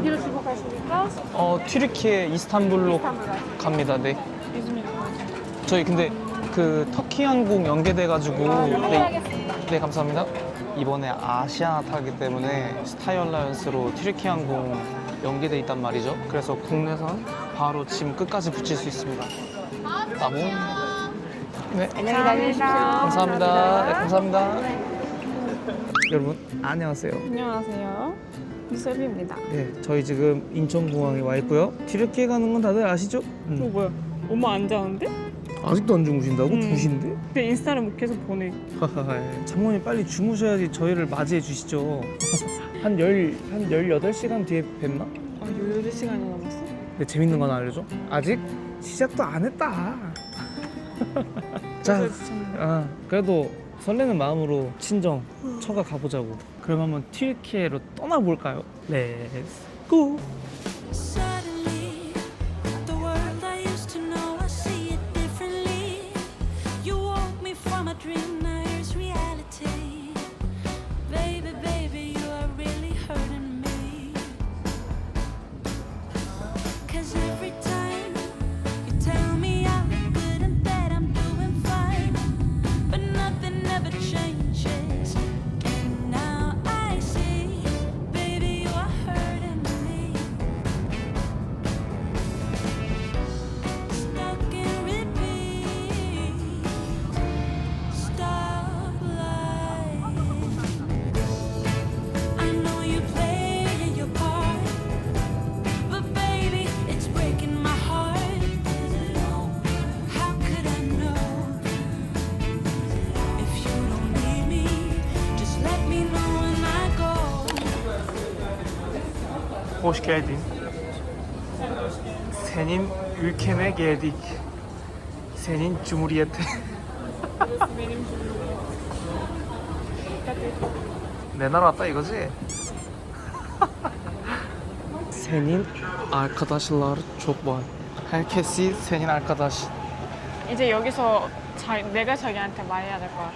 어디로 주고 가십니까? 어, 튀르키예 이스탄불로 이스탄불 가시죠. 갑니다. 네. 저희 근데 그 터키 항공 연계돼 가지고 네, 연락하겠습니다. 네 감사합니다. 이번에 아시아나 타기 때문에 스타일라이언스로 튀르키 항공 연계돼 있단 말이죠. 그래서 국내선 바로 짐 끝까지 붙일 수 있습니다. 나무. 네. 안녕히 다니십시오. 감사합니다. 네, 감사합니다. 여러분 안녕하세요. 안녕하세요. 유섭입니다. 네, 저희 지금 인천공항에 와 있고요. 튀르키예 가는 건 다들 아시죠? 어 음. 뭐야? 엄마 안 자는데? 아직도 안 주무신다고? 음. 2시인데? 근데 인스타를 못 계속 보내. 장모님 빨리 주무셔야지 저희를 맞이해 주시죠. 한 열, 한 18시간 뒤에 뵙나? 아, 18시간이 남았어? 근데 재밌는 건 알려줘? 아직 시작도 안 했다. 자, 그래서 참- 아, 그래도 설레는 마음으로 친정 처가 가보자고. 그럼 한번 튀르키예로 떠나볼까요? 렛츠 Hoş geldin. Senin ülkene geldik. Senin cumhuriyete. 내 나라 왔다 이거지? senin arkadaşlar çok var. Herkesi senin arkadaş. 이제 여기서 자, 내가 자기한테 말해야 될 것 같아.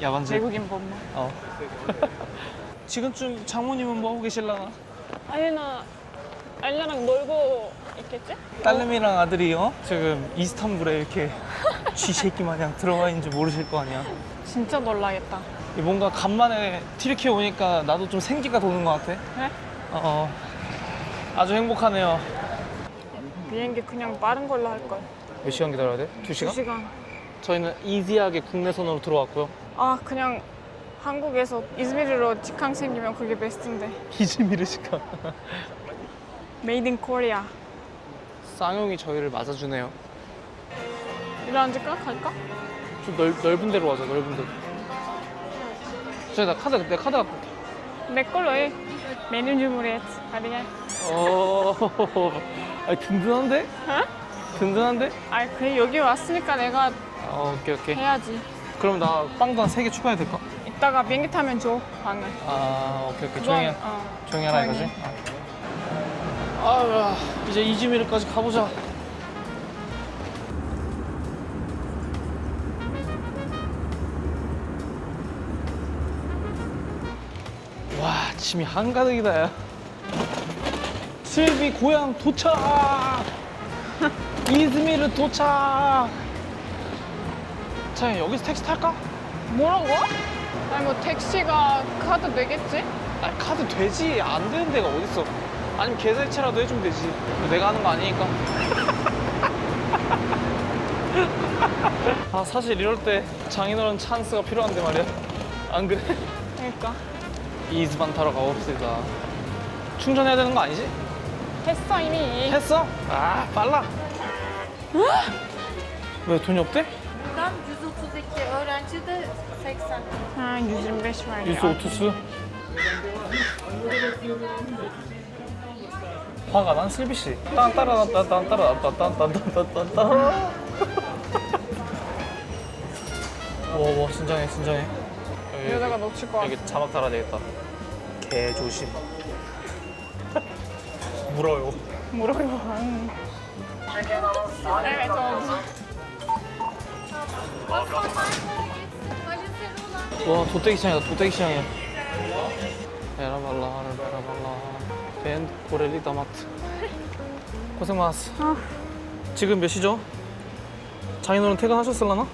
야반지. 외국인 법만. 어. 지금쯤 장모님은 뭐 하고 계실라나? 아예나, 알나랑 놀고 있겠지? 딸내미랑 아들이 어? 지금 이스탄불에 이렇게 쥐새끼 마냥 들어가 있는지 모르실 거 아니야. 진짜 놀라겠다. 뭔가 간만에 튀르키예 오니까 나도 좀 생기가 도는 것 같아. 그래? 어, 아주 행복하네요. 비행기 그냥 빠른 걸로 할 걸. 몇 시간 기다려야 돼? 두 시간? 2시간. 저희는 이지하게 국내선으로 들어왔고요. 아, 그냥 한국에서 이즈미르로 직항 생기면 그게 베스트인데. 이즈미르 시간. 메이드 인 코리아. 쌍용이 저희를 맞아주네요. 이리 앉을까? 갈까? 좀 넓, 넓은 데로 가자, 넓은 데로. 저희 나 카드, 내 카드 갖고. 내 걸로 해. 메뉴 주문했. 가리게. 어, 아 든든한데? 어? 든든한데? 아, 그래 여기 왔으니까 내가 어, 오케이, 오케이. 해야지. 그럼 나 빵도 한 세 개 추가해야 될까? 이따가 비행기 타면 줘 방을. 아, 오케이, 오케이. 조용히, 해. 어. 조용히 하라 조용히. 이거지? 아, 아, 이제 이즈미르까지 가보자. 와, 짐이 한가득이다, 야. 슬비 고향 도착! 이즈미르 도착! 자, 여기서 택시 탈까? 뭐라고? 아니 뭐 택시가 카드 되겠지? 아니 카드 되지 안 되는 데가 어딨어 아니면 계좌이체라도 해주면 되지 내가 하는 거 아니니까 아 사실 이럴 때 장인어른 찬스가 필요한데 말이야 안 그래? 그러니까 이즈반 타러 가봅시다 충전해야 되는 거 아니지? 했어 이미. 했어? 아 빨라 왜 돈이 없대? 132 öğrenci de 80. 아125 var. 유스 오투스 화가 난 슬비 씨. 딴따라딴따라딴따라딴딴딴딴딴. 와와 진정해 진정해. 이러다가 놓칠 것 같아. 여기 자막 달아야 되겠다. 개 조심. 물어요. 물어요. 음. 네, 저 와 도떼기 시장이다 도떼기 시장이야. 베라발라 베라발라 벤 고렐리 다마트 고생 많았어 아. 지금 몇 시죠? 장인어른 퇴근하셨을라나?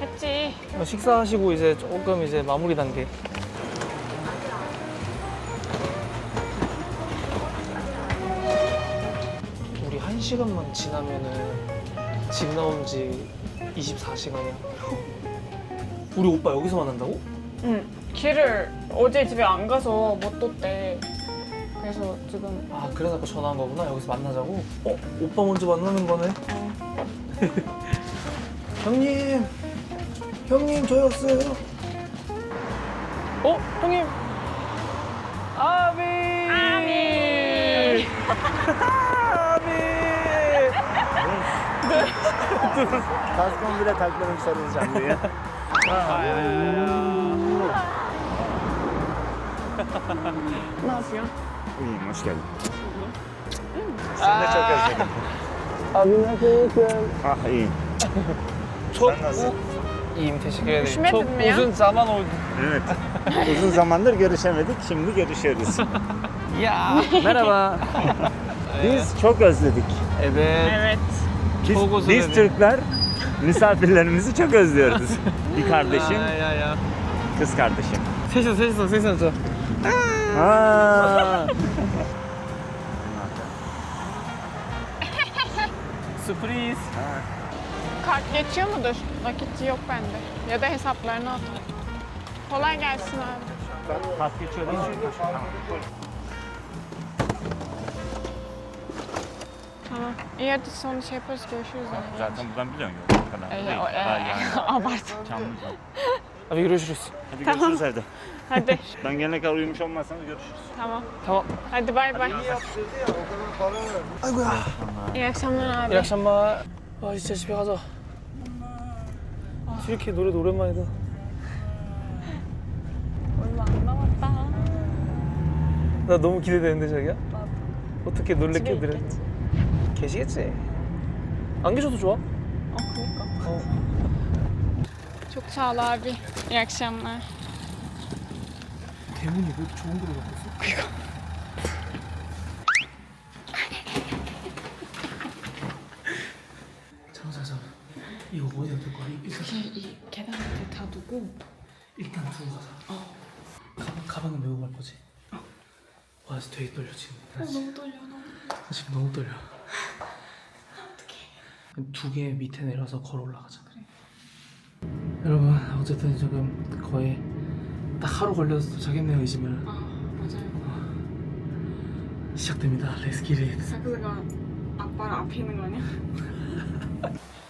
했지. 식사하시고 이제 조금 이제 마무리 단계 우리 한 시간만 지나면은 집 나온 지 24시간이야 우리 오빠 여기서 만난다고? 응. 길을 어제 집에 안 가서 못 뒀대. 그래서 지금 아 그래서 아까 전화한 거구나 여기서 만나자고 어? 오빠 먼저 만나는 거네 어, 형님 형님 저희 왔어요 어? 형님 아비 아비 Kaskımı bile takmadım sarılacağım diye. ne yapıyor? İyiyim, hoş geldin. Seni de çok özledim. Abi nasılsın? Ah iyiyim. Çok Sen nasılsın? İyiyim teşekkür ederim. Üşümedin Çok mi ya? uzun zaman oldu. Evet. Uzun zamandır görüşemedik, şimdi görüşüyoruz. Ya. Merhaba. Biz çok özledik. Evet. Evet. Biz, Çok özledim. biz Türkler misafirlerimizi çok özlüyoruz. Bir kardeşim, Ya ya ya. kız kardeşim. 셋이서 셋이서 셋이서. Aa. Sürpriz. Kart geçiyor mudur? Nakit yok bende. Ya da hesaplarına at. Kolay gelsin abi. Pas geçiyor değil mi? Tamam. Tamam. İyi hadi sonra şey yaparız görüşürüz. yani. Zaten buradan biliyorsun yolu o kadar. Ee, değil. o- Daha ee, yani. Abart. Çamlıca. Abi görüşürüz. Hadi görüşürüz evde. Hadi. Ben gelene kadar uyumuş olmazsanız görüşürüz. tamam. Tamam. Hadi bay bay. 아이고야. İyi akşamlar abi. 이 akşamlar. 아 진짜 집에 가자. 이렇게 노래도 오랜만이다. 얼마 안 남았다. 나 너무 기대되는데 자기야. 어떻게 집에 놀래켜 드려? 있겠지. 계시겠지. 안 계셔도 좋아. 어, 그니까. Çok sağ ol abi. İyi akşamlar. 대문이 왜 이렇게 좋은 거를 갖고 있어? 잠깐 잠깐 이거 어디다 둘 거야? 일단 이 계단 밑에 다 두고 일단 두고 가자. 어. 가방 가방은 메고 갈 거지. 어. 와 진짜 되게 떨려 지금. 나 지금 너무 떨려 너무. 나 지금 너무 떨려. 두 개 밑에 내려서 걸어 올라가자. 그래. 여러분 어쨌든 지금 거의 딱 하루 걸려서 도착했네요 이즈미르. 아 맞아요. 시작됩니다. 레스키리. 사크스가 아빠랑 앞에 있는 거 아니야?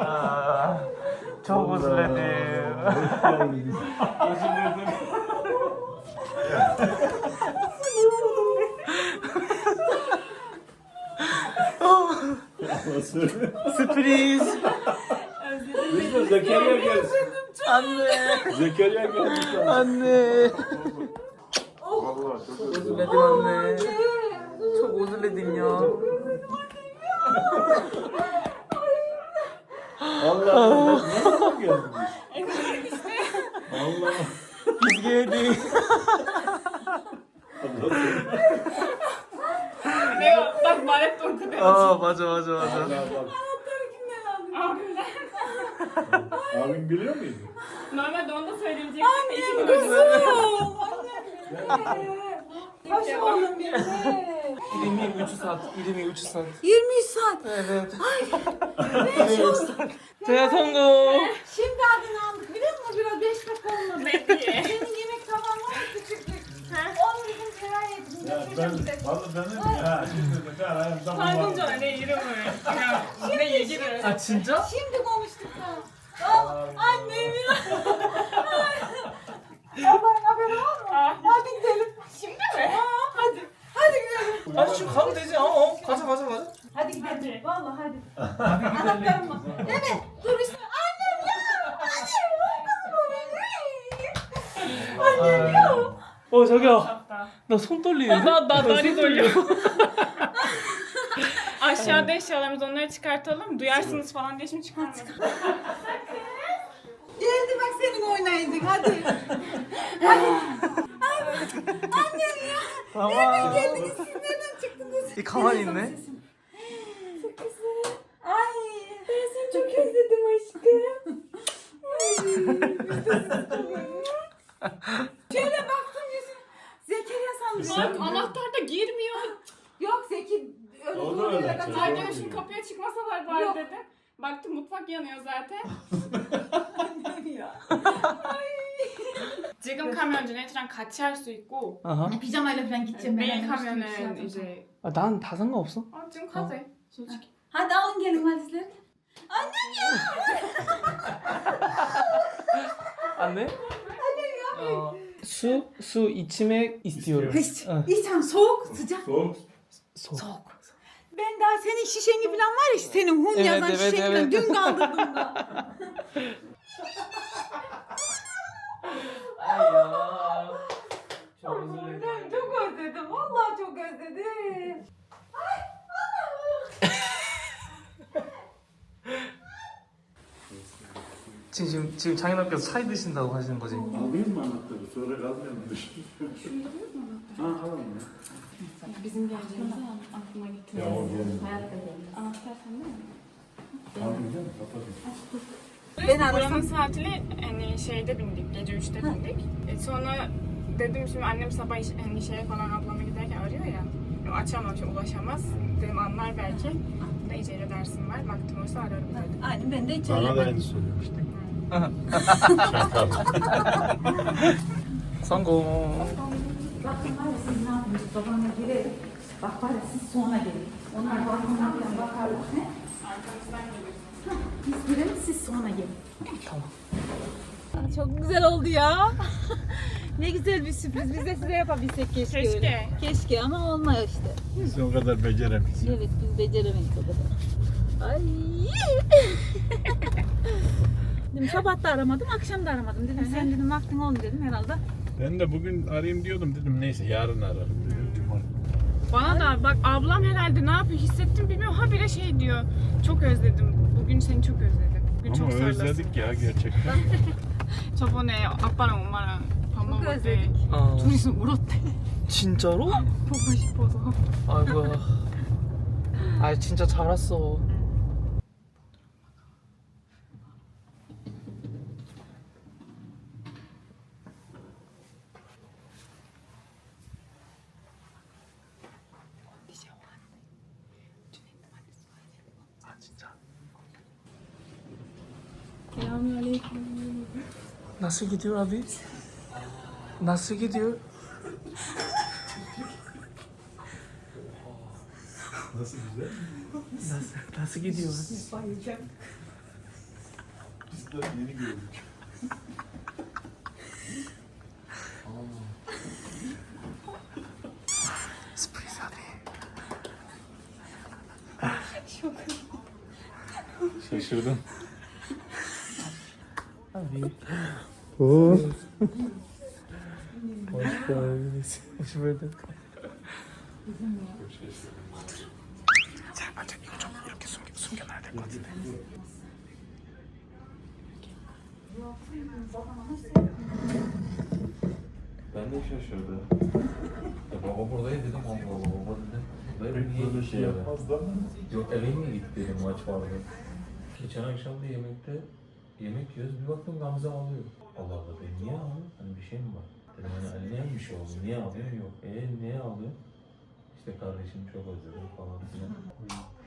Aa, Çok özledim. özledim. Sürpriz. Zekeriya geldi. Anne. Zekeriya geldi. Anne. Geldik. 내가 딱 말했던 그대로. 아 맞아 맞아 맞아. 아 근데 Abim biliyor muydu? Normalde onu da söyleyecektim. Annem Hoş oldun bize. 23 saat, 23 saat. 23 saat. Evet. Ay, 5 oldu. Telefongo. Şimdi adını aldık biliyor musun? Biraz 5 dakika olmadı. Senin yemek tavan var mı küçüklük? Onun için karar ettim. Ya ben, valla ben de ya. Şimdi de karar ettim. Saygınca öyle yerim öyle. Ne yerim? Açınca? Şimdi konuştuk da. Annem ya. Allah'ın haberi var mı? Hadi gidelim Şimdi mi? Aa, hadi. Hadi gidelim. 아니 지금 가면 되지. 어, 어. 가자 가자 가자. Hadi gidelim. Vallahi hadi. Anahtarım var. Evet. Dur işte. Annem ya. Annem o benim. Annem ya. 어 자기야. 나 손 떨리는데? 나, 나 다리 돌려. Aşağıda eşyalarımız onları çıkartalım. Duyarsınız falan diye şimdi çıkarmadım. Geldi bak senin oynayacak hadi. hadi. Çıktınız? 이 가만히 있네. Çok güzel. Ay. Ben seni çok özledim aşkım. Ay. Şöyle baktım yüzüne. Zekeriya sandım. Bak anahtar da girmiyor. Yok Zeki öyle O da doğru öyle yere açıyor. kaçar. Annem şimdi kapıya çıkmasalar bari Yok. dedim. Baktım mutfak yanıyor zaten. Annem ya. 지금 가면 이제 애들이랑 같이 할 수 있고 아하. Falan gideceğim. 내일 ben 가면은 demiştim, 이제 아, 난다 상관없어. 어, 지금 솔직히 gelin. 안 돼? 어, 수, 수 içmek istiyorum. Hiç. 어. İçen soğuk sıcak. Soğuk. Soğuk. Ben daha senin şişeni falan var ya senin hun Evet, yazan evet, şişeni falan evet. dün kaldırdım da. Ay ya. Çok özür dilerim. Ben çok özledim. Vallahi çok özledim. 지금, 지금, 지금 장인어께서 차이 드신다고 하시는 거지? Alayım mı anahtarı? Sonra kalmayalım düşünüyorum. Ha alalım ya. bizim geleceğimizi aklıma getirdim. Ya o gelin. Anahtar sende mi? Tamam canım kapatın. Ben Buranın saatini hani şeyde bindik, gece 3'te bindik. E sonra dedim şimdi annem sabah iş, hani şeye falan ablama giderken arıyor ya. Açamam şimdi ulaşamaz. Dedim anlar belki. Da İce'yle dersim var. Baktım oysa ararım dedim. Aynı ben de hiç Bana da aynı söylemiştik. 성공. Bakın var ya siz ne yapıyorsunuz? Babamla girelim. Bak var ya siz sonra gelin. Onlar falan bakarlar. He? Arkamızdan geliyor. Biz girelim siz sonra gelin. Tamam. Çok güzel oldu ya. Ne güzel bir sürpriz. Biz de size yapabilsek keşke. Keşke. Öyle. Keşke ama olmuyor işte. Biz o kadar beceremeyiz. Evet biz beceremeyiz o kadar. Ay. dedim sabah da aramadım, akşam da aramadım. Dedim sen dedim vaktin oldu dedim herhalde. Ben de bugün arayayım diyordum dedim neyse yarın ararım dedim. Bana da bak ablam herhalde ne yapıyor hissettim bilmiyorum. Ha bile şey diyor. Çok özledim. Bugün seni çok özledim. Bugün Ama çok sarılasın. özledik ya gerçekten. Çok o ne? Apara umarım. 때 özledik. 아, 둘이서 울었대. 진짜로? 보고 싶어서. 아이고야. 아, 진짜 잘 왔어. 아, 진짜. Gidiyor abi? Nasıl gidiyor? Nasıl güzel? Nasıl, nasıl gidiyor? Biz de yeni gördük. Sürpriz abi. Şaşırdım. Abi. Oo. Öyleyse. Şu Ben de şaşırdım. E, ya baba buradaydı dedim Allah Allah baba dedim. Dayı niye böyle şey yapmaz da? Yok eve mi gitti dedim maç vardı. Geçen akşam da yemekte yemek yiyoruz bir baktım Gamze ağlıyor. Allah Allah ben niye ağlıyor? Hani bir şey mi var? Bir şey oldu. Niye ağlıyor? Yok. E niye ağlıyor? İşte kardeşim çok özledim falan filan.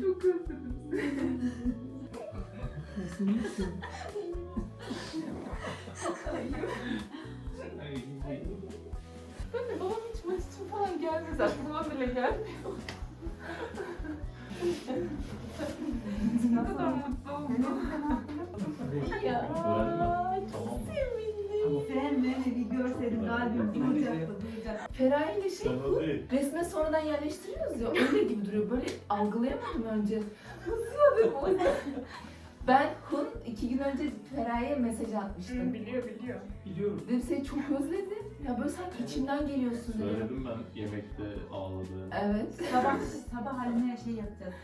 Çok özledim Ben de babam hiç maç için falan gelmez aklıma bile gelmiyor. İle şey Sana değil. resme sonradan yerleştiriyoruz ya öyle gibi duruyor. Böyle algılayamadım önce. Nasıl dedim o yüzden. Ben Hun iki gün önce Feraye'ye mesaj atmıştım. Biliyor biliyor. Biliyorum. Dedim seni çok özledim. Ya böyle sanki içimden geliyorsun dedim. Söyledim ben yemekte ağladı. Evet. Sabah, sabah haline şey yapacağız.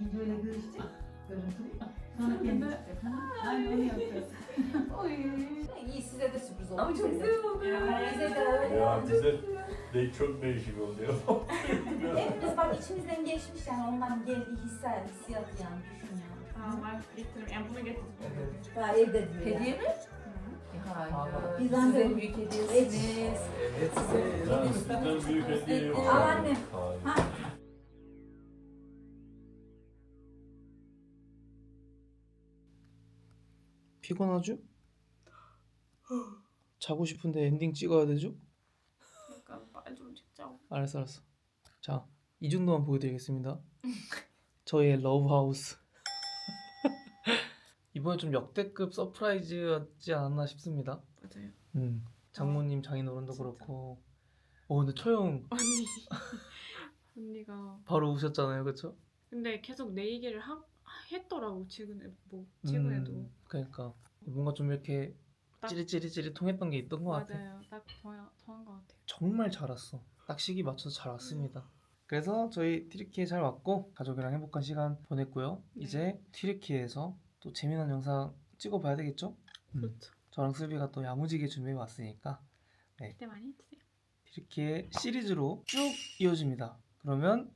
Videoyla görüşecek. Görüntülü. Sonra ha? Aynen onu yapacağız. Oy. İyi size de sürpriz oldu. Ama çok güzel oldu. Bize de öyle. Ya bize de çok değişik oluyor. Hepimiz bak içimizden geçmiş yani ondan geldiği hisler, hissiyat yani düşün ya. Aa, getiririm. Yani bunu getirdim. Daha evde diyor Hediye mi? Hayır. Biz Size anne büyük hediyesiniz. Evet size. Ya sizden büyük hediye yok. Al anne. Hayır. 피곤하죠? 자고 싶은데 엔딩 찍어야 되죠? 약간 말좀 찍자. 알았어 알았어 자 이 정도만 보여드리겠습니다 저희의 러브하우스 이번에 좀 역대급 서프라이즈였지 않았나 싶습니다 맞아요. 음 장모님 장인어른도 그렇고 어 근데 처형 언니. 언니가 바로 우셨잖아요 그쵸? 근데 계속 내 얘기를 하, 했더라고 최근에 뭐 최근에도 음, 그러니까 뭔가 좀 이렇게 딱- 찌릿찌릿찌릿 통했던 게 있던 것 같아 맞아요. 딱 통한 통한 것 같아요. 정말 잘 왔어. 딱 시기 맞춰서 잘 왔습니다. 그래서 저희 튀르키예 잘 왔고 가족이랑 행복한 시간 보냈고요. 네. 이제 튀르키예에서 또 재미난 영상 찍어봐야 되겠죠? 음. 그렇죠. 저랑 슬비가 또 야무지게 준비해 왔으니까 기대 많이 해주세요. 튀르키예 시리즈로 쭉 이어집니다. 그러면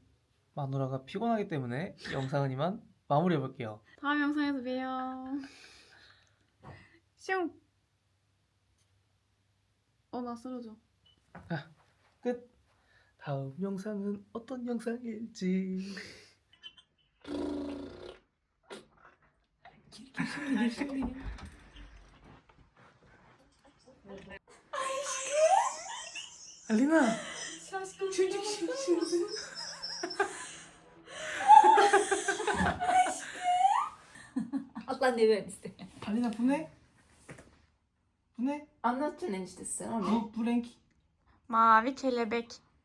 마누라가 피곤하기 때문에 영상은 이만 마무리해 볼게요. 다음 영상에서 봬요. 슝. 어나 쓰러져. 끝. 다음 영상은 어떤 영상일지. 알리나. çocuk şaşırdı. Lan ne verdiyse. Alina bu ne? Bu ne? Anlatacaksın eniştesi bu renk. Mavi kelebek.